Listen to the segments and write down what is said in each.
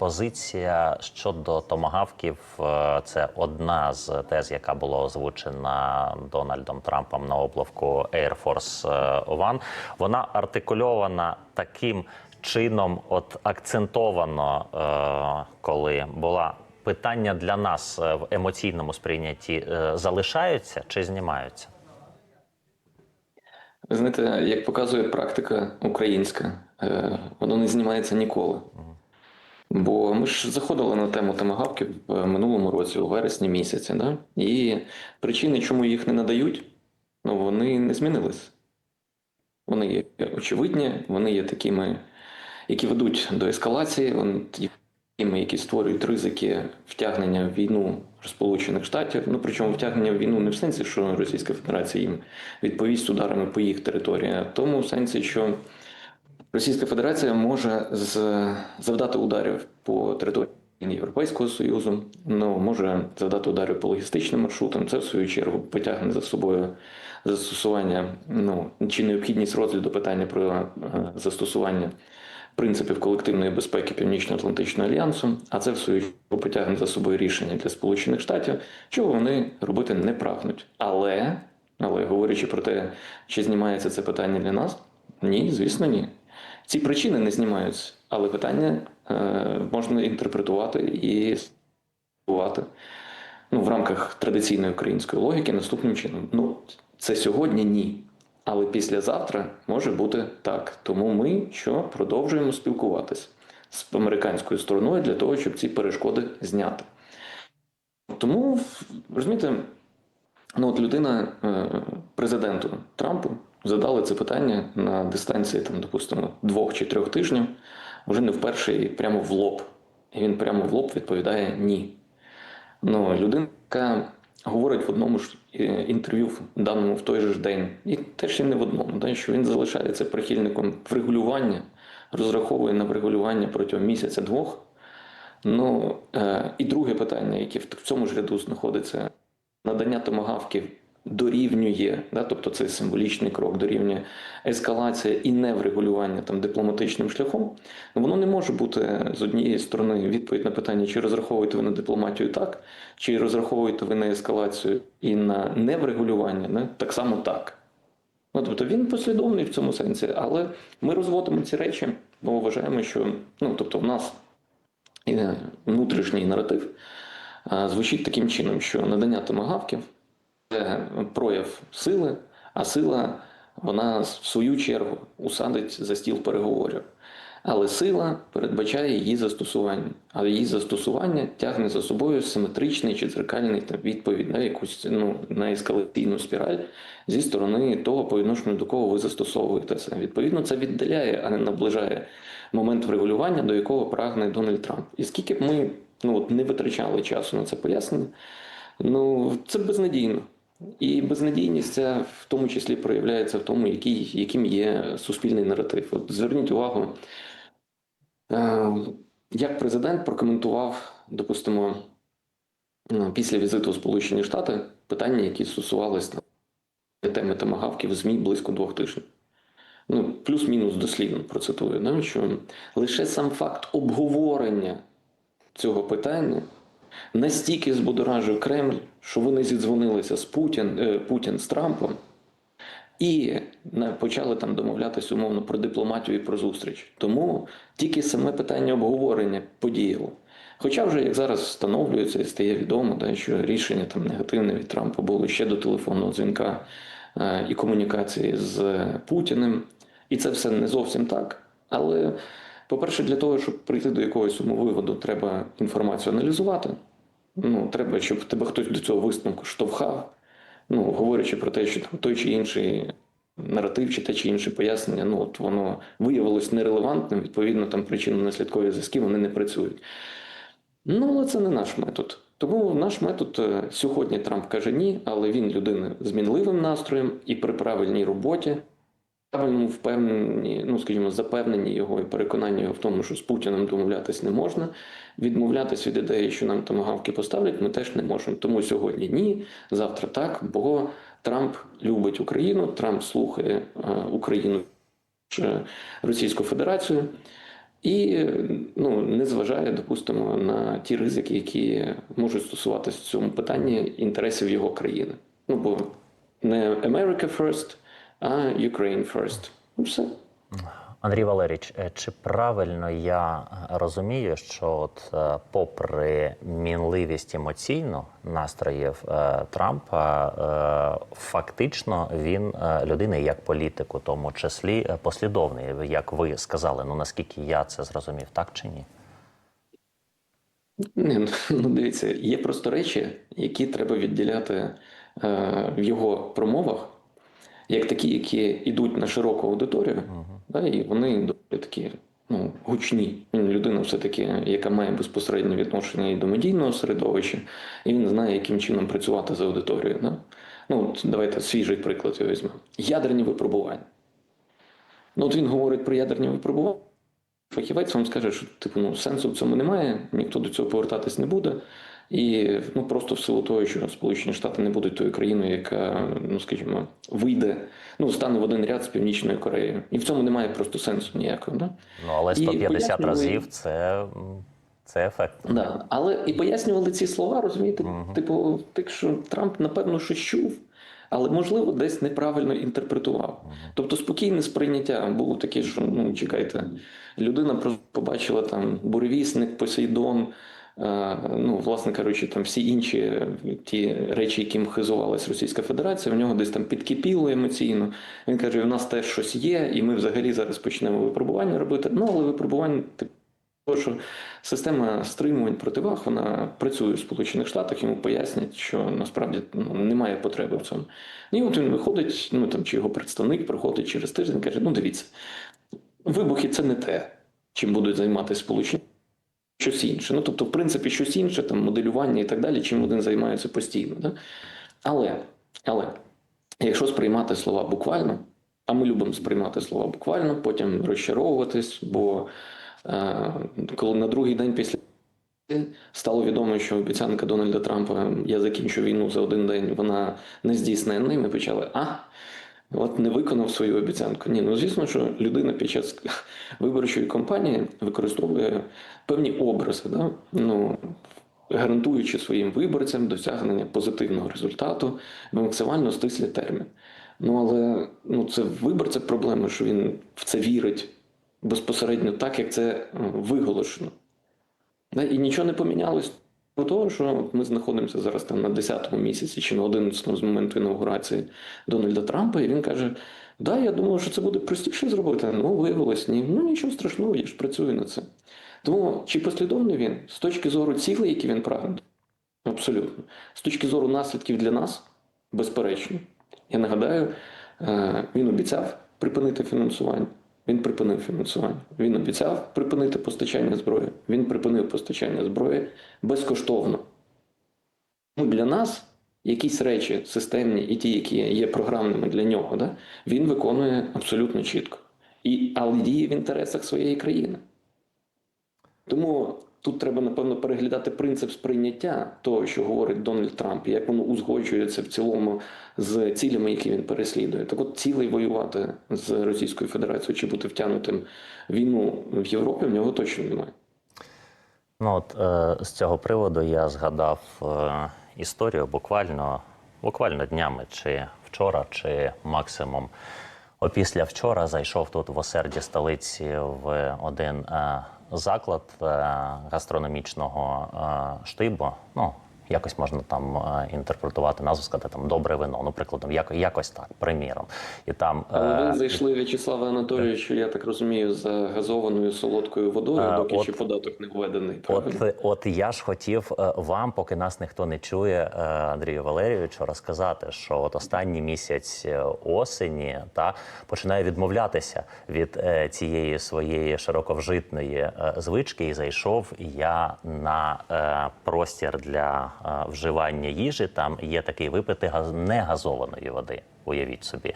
позиція щодо томагавків. Е, Це одна з тез, яка була озвучена Дональдом Трампом на облавку Air Force One. Вона артикульована таким чином, от акцентовано, е, коли була питання для нас е, в емоційному сприйнятті е, залишаються чи знімаються? Ви знаєте, як показує практика українська, е, воно не знімається ніколи. Бо ми ж заходили на тему томагавків в минулому році, у вересні місяці, да? і причини, чому їх не надають, ну вони не змінились. Вони є очевидні, вони є такими, які ведуть до ескалації, вони такими, які створюють ризики втягнення в війну Сполучених Штатів. Ну причому втягнення в війну не в сенсі, що Російська Федерація їм відповість ударами по їх території, а в тому сенсі, що Російська Федерація може завдати ударів по території Європейського Союзу, ну може завдати ударів по логістичним маршрутам. Це в свою чергу потягне за собою застосування, ну чи необхідність розгляду питання про е, застосування принципів колективної безпеки Північно-Атлантичного альянсу. А це в свою чергу потягне за собою рішення для Сполучених Штатів, чого вони робити не прагнуть. Але, але говорячи про те, чи знімається це питання для нас, ні, звісно, ні. Ці причини не знімаються, але питання е, можна інтерпретувати і спілкувати ну, в рамках традиційної української логіки наступним чином. Ну, це сьогодні ні. Але післязавтра може бути так. Тому ми що продовжуємо спілкуватися з американською стороною для того, щоб ці перешкоди зняти. Тому розумієте, ну от людина е, президенту Трампу задали це питання на дистанції, там, допустимо, двох чи трьох тижнів, вже не вперше і прямо в лоб. І він прямо в лоб відповідає ні. Ну, людина, говорить в одному ж е, інтерв'ю, даному в той же ж день, і теж і не в одному, да, що він залишається прихильником врегулювання, розраховує на врегулювання протягом місяця-двох. Ну е, і друге питання, яке в цьому ж ряду знаходиться, надання томагавків дорівнює, да, тобто це символічний крок, дорівнює ескалація і неврегулювання там дипломатичним шляхом. Воно не може бути з однієї сторони відповідь на питання, чи розраховуєте ви на дипломатію так, чи розраховуєте ви на ескалацію і на неврегулювання, да, так само так. Ну, тобто він послідовний в цьому сенсі, але ми розводимо ці речі, бо вважаємо, що ну, тобто, в нас внутрішній наратив звучить таким чином, що надання томагавків це прояв сили, а сила вона в свою чергу усадить за стіл переговорів. Але сила передбачає її застосування, а її застосування тягне за собою симетричний чи дзеркальний там, відповідь на якусь ну, на ескалаційну спіраль зі сторони того, по відношенню до кого ви застосовуєте це. Відповідно, це віддаляє, а не наближає момент врегулювання, до якого прагне Дональд Трамп. І скільки б ми ну, от, не витрачали часу на це пояснення, ну це безнадійно. І безнадійність ця в тому числі проявляється в тому, який, яким є суспільний наратив. От зверніть увагу, е, як президент прокоментував, допустимо, ну, після візиту у Сполучені Штати питання, які стосувалися теми томагавків в ЗМІ близько двох тижнів. Ну, плюс-мінус дослівно процитую, да, що лише сам факт обговорення цього питання настільки збудоражив Кремль, що вони зідзвонилися з Путін, е, Путін з Трампом і почали там домовлятися умовно про дипломатію і про зустріч. Тому тільки саме питання обговорення подіяло. Хоча вже як зараз встановлюється і стає відомо, да, що рішення там негативне від Трампа було ще до телефонного дзвінка е, і комунікації з Путіним. І це все не зовсім так. Але, по-перше, для того, щоб прийти до якогось самовиводу, треба інформацію аналізувати. Ну, треба, щоб тебе хтось до цього висновку штовхав. Ну, говорячи про те, що там той чи інший наратив, чи те чи інше пояснення, ну от воно виявилось нерелевантним, відповідно, там причинно-наслідкові зв'язки вони не працюють. Ну, але це не наш метод. Тому наш метод е, сьогодні Трамп каже ні, але він людина з мінливим настроєм і при правильній роботі, правильному впевненні, ну скажімо, запевненні його і переконанні його в тому, що з Путіним домовлятись не можна. Відмовлятись від ідеї, що нам томагавки поставлять, ми теж не можемо. Тому сьогодні ні, завтра так, бо Трамп любить Україну, Трамп слухає е, Україну, е, Російську Федерацію. і ну, не зважає, допустимо, на ті ризики, які можуть стосуватися в цьому питанні інтересів його країни. Ну бо не America first, Ukraine first. Ну, все. Андрій Валерійович, е, чи правильно я е, розумію, що от е, попри мінливість емоційну настроїв Трампа, фактично він людина як політик, у тому числі послідовний, як ви сказали. Ну наскільки я це зрозумів, так чи ні? Ні, ну, ну дивіться, є просто речі, які треба відділяти в його промовах, як такі, які йдуть на широку аудиторію, да, і вони доволі такі ну, гучні. Він людина все-таки, яка має безпосереднє відношення і до медійного середовища, і він знає, яким чином працювати з аудиторією. Да? Ну, давайте свіжий приклад я візьму. Ядерні випробування. Ну, от він говорить про ядерні випробування. Фахівець вам скаже, що типу, ну, сенсу в цьому немає, ніхто до цього повертатись не буде. І ну, просто в силу того, що Сполучені Штати не будуть тою країною, яка, ну скажімо, вийде, ну, стане в один ряд з Північною Кореєю. І в цьому немає просто сенсу ніякого. Да? Ну але І 150 пояснювали- разів це, це ефект. Да. Але і пояснювали ці слова, розумієте, типу, так що Трамп, напевно, щось чув, але можливо десь неправильно інтерпретував. Тобто спокійне сприйняття було таке, що ну чекайте, людина побачила там буревісник, Посейдон. Е, Ну, власне кажучи, там всі інші е, ті речі, яким хизувалась Російська Федерація, в нього десь там підкипіло емоційно. Він каже: у нас теж щось є, і ми взагалі зараз почнемо випробування робити. Ну, але випробування типу, що система стримувань противаг вона працює в Сполучених Штатах, йому пояснять, що насправді ну, немає потреби в цьому. І от він виходить, ну там чи його представник приходить через тиждень, каже: ну дивіться, вибухи це не те, чим будуть займатися Сполучені. Щось інше. Ну, тобто, в принципі, щось інше, там, моделювання і так далі, чим один займається постійно. Да? Але, але, якщо сприймати слова буквально, а ми любимо сприймати слова буквально, потім розчаровуватись, бо е, коли на другий день після стало відомо, що обіцянка Дональда Трампа я закінчу війну за один день, вона не здійсненна, і ми почали, а от не виконав свою обіцянку. Ні, ну звісно, що людина під час виборчої кампанії використовує певні образи, да? ну, гарантуючи своїм виборцям досягнення позитивного результату в максимально стислі термін. Ну але ну, це виборця проблема, що він в це вірить безпосередньо так, як це виголошено. Да, І нічого не помінялось того, що ми знаходимося зараз там на 10-му місяці чи на 11-му з моменту інаугурації Дональда Трампа, і він каже: Да, я думав, що це буде простіше зробити. Ну, виявилось, ні. Ну нічого страшного, я ж працюю над цим. Тому чи послідовний він з точки зору цілей, які він прагне? Абсолютно. З точки зору наслідків для нас, безперечно. Я нагадаю, е, він обіцяв припинити фінансування. Він припинив фінансування. Він обіцяв припинити постачання зброї. Він припинив постачання зброї безкоштовно. Ну, для нас якісь речі системні і ті, які є програмними для нього, да, він виконує абсолютно чітко. І, але діє в інтересах своєї країни. Тому тут треба, напевно, переглядати принцип сприйняття того, що говорить Дональд Трамп, і як воно узгоджується в цілому з цілями, які він переслідує. Так от цілей воювати з Російською Федерацією чи бути втягнутим в війну в Європі в нього точно немає. Ну от е, з цього приводу я згадав е, історію буквально, буквально днями, чи вчора, чи максимум опісля вчора зайшов тут в осерді столиці в один е, заклад е, гастрономічного е, штибу. Ну, якось можна там е, інтерпретувати назву, сказати там добре вино. Ну, прикладом, яко, якось так, приміром. І там Але е, ви зайшли В'ячеслава Анатолійовичу, я так розумію, за газованою солодкою водою, А, доки от- ще податок не введений. Правильно? От, от я ж хотів е, вам, поки нас ніхто не чує, е, Андрію Валерійовичу, розказати, що от останній місяць е, осені та починає відмовлятися від е, цієї своєї широковжитної е, звички, і зайшов я на е, простір для е, вживання їжі. Там є такий випити газ негазованої води. Уявіть собі,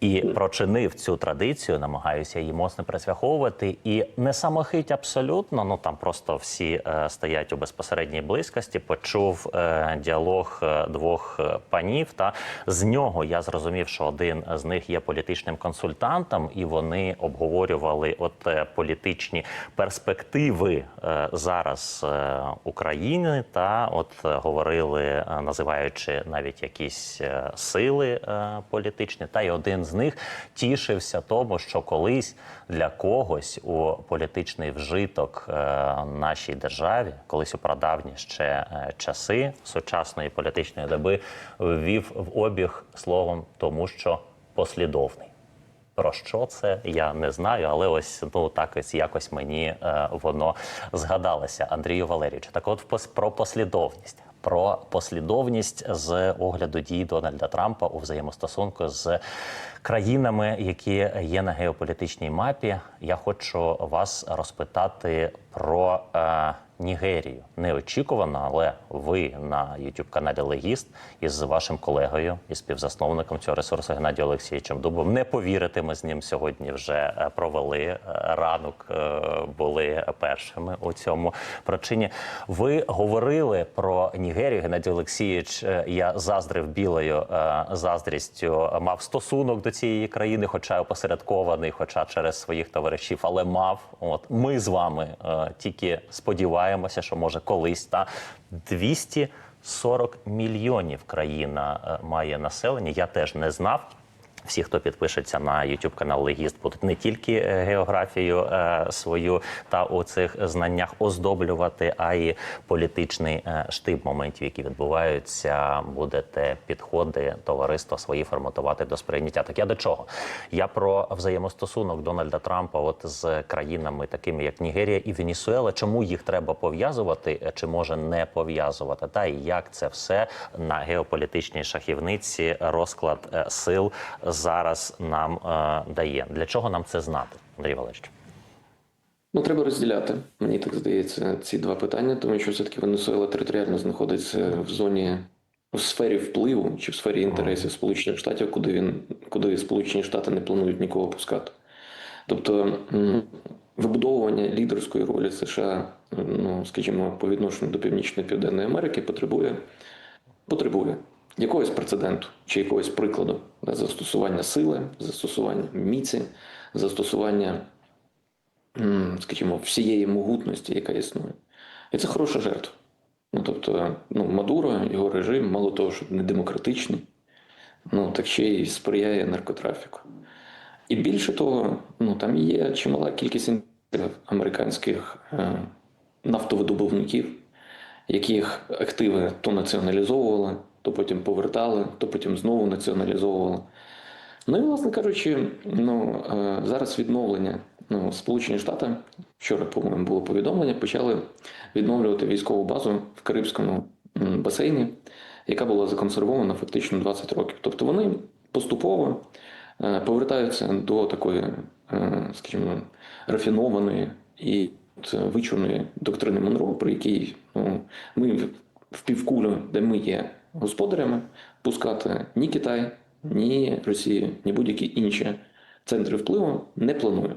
і прочинив цю традицію, намагаюся її моцно присвяховувати. І не самохить абсолютно. Ну там просто всі е, стоять у безпосередній близькості. Почув е, діалог е, двох е, панів. Та з нього я зрозумів, що один з них є політичним консультантом, і вони обговорювали от е, політичні перспективи е, зараз е, України. Та от е, говорили, е, називаючи навіть якісь е, сили е, політичні. Та й один з них тішився тому, що колись для когось у політичний вжиток е, нашій державі, колись у прадавні ще е, часи сучасної політичної доби, ввів в обіг словом тому, що послідовний. Про що це я не знаю, але ось ну так ось якось мені е, воно згадалося. Андрію Валерійовичу. Так, от про послідовність. Про послідовність з огляду дій Дональда Трампа у взаємостосунку з країнами, які є на геополітичній мапі. Я хочу вас розпитати про е, Нігерію. Неочікувано, але ви на youtube каналі Легіст із вашим колегою і співзасновником цього ресурсу Геннадієм Олексійовичем Дубом. Не повірите, ми з ним сьогодні вже е, провели е, ранок, е, були першими у цьому причині. Ви говорили про Нігерію. Геннадій Олексійович, я заздрив білою заздрістю, мав стосунок до цієї країни, хоча опосередкований, хоча через своїх товаришів, але мав. От ми з вами тільки сподіваємося, що може колись та 240 мільйонів країна е, має населення. Я теж не знав. Всі, хто підпишеться на YouTube канал Легіст, будуть не тільки е, географію е, свою та у цих знаннях оздоблювати, а й політичний е, штиб моментів, які відбуваються, будете підходи товариства свої форматувати до сприйняття. Так я до чого? Я про взаємостосунок Дональда Трампа, от з країнами, такими як Нігерія і Венесуела. Чому їх треба пов'язувати, чи може не пов'язувати? Та і як це все на геополітичній шахівниці розклад сил зараз нам е, дає. Для чого нам це знати, Андрій Валерійович? Ну, треба розділяти, мені так здається, ці два питання, тому що все-таки Венесуела територіально знаходиться в зоні у сфері впливу чи в сфері інтересів Сполучених Штатів, куди він куди Сполучені Штати не планують нікого пускати. Тобто вибудовування лідерської ролі США, ну скажімо, по відношенню до Північної Південної Америки потребує потребує якогось прецеденту чи якогось прикладу застосування сили, застосування міці, застосування скажімо, всієї могутності, яка існує. І це хороша жертва. Ну, тобто, ну, Мадуро, його режим, мало того, що не демократичний, ну, так ще й сприяє наркотрафіку. І більше того, ну, там є чимала кількість американських е, нафтовидобувників, яких активи то націоналізовували, то потім повертали, то потім знову націоналізовували. Ну і, власне кажучи, ну, е, зараз відновлення. Ну, Сполучені Штати, вчора, по-моєму, було повідомлення, почали відновлювати військову базу в Карибському басейні, яка була законсервована фактично 20 років. Тобто вони поступово е, повертаються до такої, е, скажімо, рафінованої і вичурної доктрини Монро, при якій ну, ми в півкулю, де ми є господарями, пускати ні Китай, ні Росію, ні будь-які інші центри впливу не плануємо.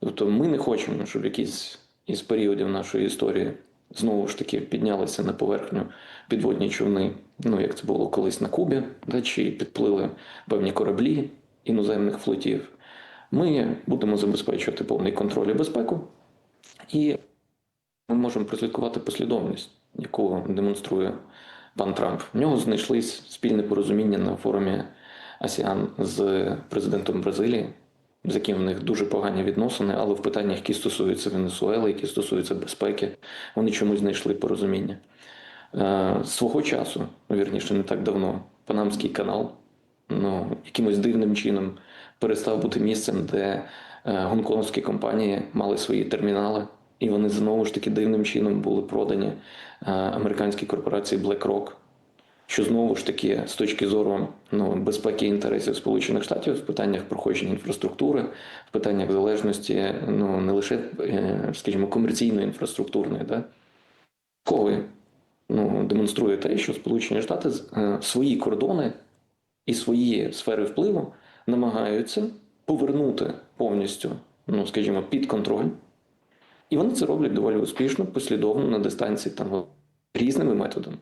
Тобто ми не хочемо, щоб якісь із періодів нашої історії знову ж таки піднялися на поверхню підводні човни, ну як це було колись на Кубі, да, чи підплили певні кораблі іноземних флотів. Ми будемо забезпечувати повний контроль і безпеку, і ми можемо прослідкувати послідовність, яку демонструє пан Трамп. В нього знайшлись спільне порозуміння на форумі АСІАН з президентом Бразилії, з яким в них дуже погані відносини, але в питаннях, які стосуються Венесуели, які стосуються безпеки, вони чомусь знайшли порозуміння. Е, Свого часу, вірніше, не так давно, Панамський канал ну, якимось дивним чином перестав бути місцем, де е, гонконгські компанії мали свої термінали, і вони знову ж таки дивним чином були продані е, американській корпорації BlackRock, що знову ж таки з точки зору ну, безпеки інтересів Сполучених Штатів в питаннях проходження інфраструктури, в питаннях залежності ну, не лише, е, скажімо, комерційної інфраструктурної, да, коли ну, демонструє те, що Сполучені Штати е, свої кордони і свої сфери впливу намагаються повернути повністю, ну скажімо, під контроль. І вони це роблять доволі успішно, послідовно на дистанції там різними методами.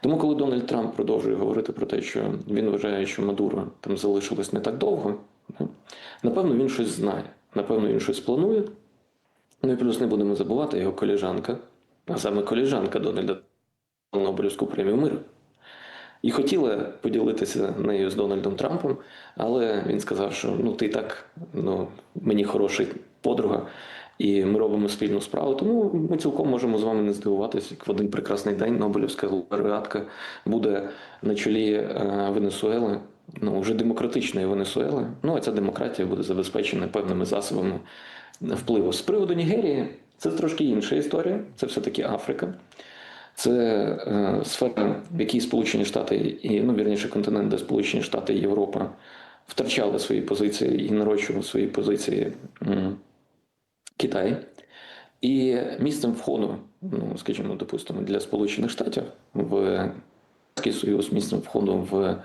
Тому, коли Дональд Трамп продовжує говорити про те, що він вважає, що Мадуро там залишилось не так довго, напевно, він щось знає, напевно, він щось планує. Ну і плюс не будемо забувати його коліжанка, а саме коліжанка Дональда Нобелівську премію миру. І хотіла поділитися нею з Дональдом Трампом, але він сказав, що ну ти так, ну мені хороший подруга, і ми робимо спільну справу. Тому ми цілком можемо з вами не здивуватися, як в один прекрасний день Нобелівська лауреатка буде на чолі е, Венесуели, ну вже демократичної Венесуели. Ну а ця демократія буде забезпечена певними засобами впливу. З приводу Нігерії це трошки інша історія. Це все-таки Африка. Це е, сфера, в якій Сполучені Штати і ну вірніше континент, де Сполучені Штати і Європа втрачали свої позиції і нарощували свої позиції Китай. І місцем входу, ну скажімо, допустимо, для Сполучених Штатів в Союз, місцем входу в,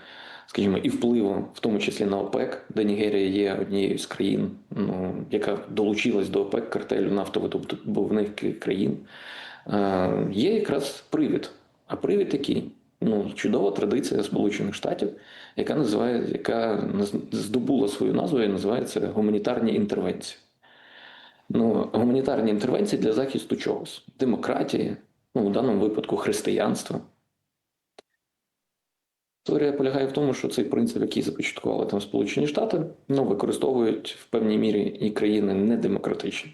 скажімо, і впливу, в тому числі на ОПЕК, де Нігерія є однією з країн, ну яка долучилась до ОПЕК картелю нафтовидобувних країн. Е, є якраз привід. А привід який? Ну, чудова традиція Сполучених Штатів, яка називає, яка здобула свою назву і називається гуманітарні інтервенції. Ну, гуманітарні інтервенції для захисту чогось: демократії, ну, в даному випадку християнства. Історія полягає в тому, що цей принцип, який започаткували там Сполучені Штати, ну, використовують в певній мірі і країни недемократичні.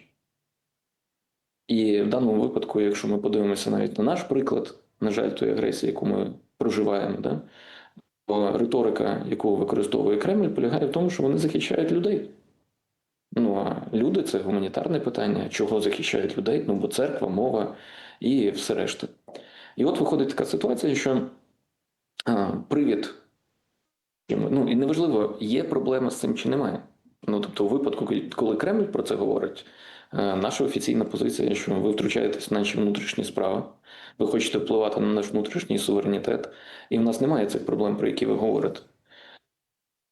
І в даному випадку, якщо ми подивимося навіть на наш приклад, на жаль, тої агресії, яку ми проживаємо, да, то риторика, яку використовує Кремль, полягає в тому, що вони захищають людей. Ну а люди це гуманітарне питання, чого захищають людей? Ну бо церква, мова і все решта. І от виходить така ситуація, що а, привід, ну і неважливо, є проблема з цим чи немає. Ну тобто, у випадку, коли Кремль про це говорить, е, наша офіційна позиція, що ви втручаєтесь в наші внутрішні справи, ви хочете впливати на наш внутрішній суверенітет, і в нас немає цих проблем, про які ви говорите.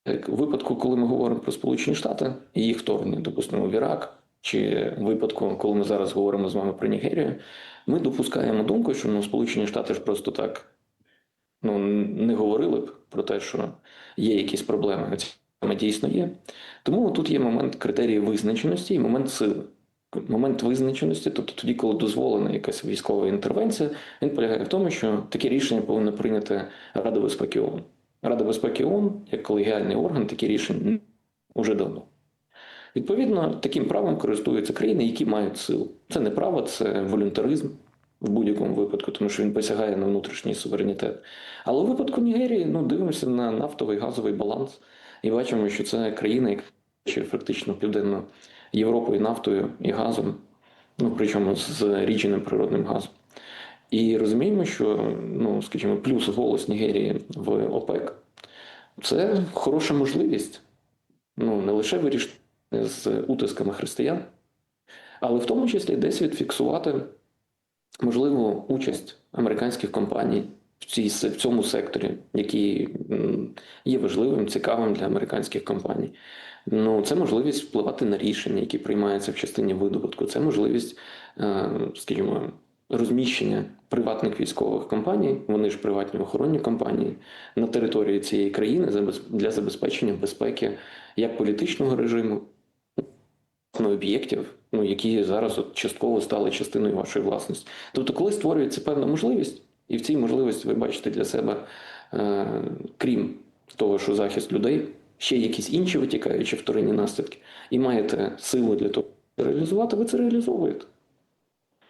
Як У випадку, коли ми говоримо про Сполучені Штати і їх вторгнення, допустимо, в Ірак, чи в випадку, коли ми зараз говоримо з вами про Нігерію, ми допускаємо думку, що ну, Сполучені Штати ж просто так ну, не говорили б про те, що є якісь проблеми. Проблеми дійсно є. Тому тут є момент критерії визначеності і момент сили. Момент визначеності, тобто тоді, коли дозволена якась військова інтервенція, він полягає в тому, що таке рішення повинна прийняти Рада безпеки ООН. Рада безпеки ООН, як колегіальний орган, такі рішення вже давно. Відповідно, таким правом користуються країни, які мають силу. Це не право, це волюнтаризм в будь-якому випадку, тому що він посягає на внутрішній суверенітет. Але у випадку Нігерії ну, дивимося на нафтовий газовий баланс і бачимо, що це країна, яка ще фактично південно Європою нафтою і газом, ну причому з рідженим природним газом. І розуміємо, що ну, скажімо, плюс голос Нігерії в ОПЕК це хороша можливість ну, не лише вирішити з утисками християн, але в тому числі десь відфіксувати можливу участь американських компаній в, цій, в цьому секторі, який є важливим, цікавим для американських компаній. Ну, це можливість впливати на рішення, які приймаються в частині видобутку. Це можливість, е, скажімо, розміщення приватних військових компаній, вони ж приватні охоронні компанії, на території цієї країни для забезпечення безпеки як політичного режиму, ну, об'єктів, ну, які зараз от частково стали частиною вашої власності. Тобто, коли створюється певна можливість, і в цій можливості ви бачите для себе, е, крім того, що захист людей, ще якісь інші витікаючі вторинні наслідки, і маєте силу для того, щоб реалізувати, ви це реалізовуєте.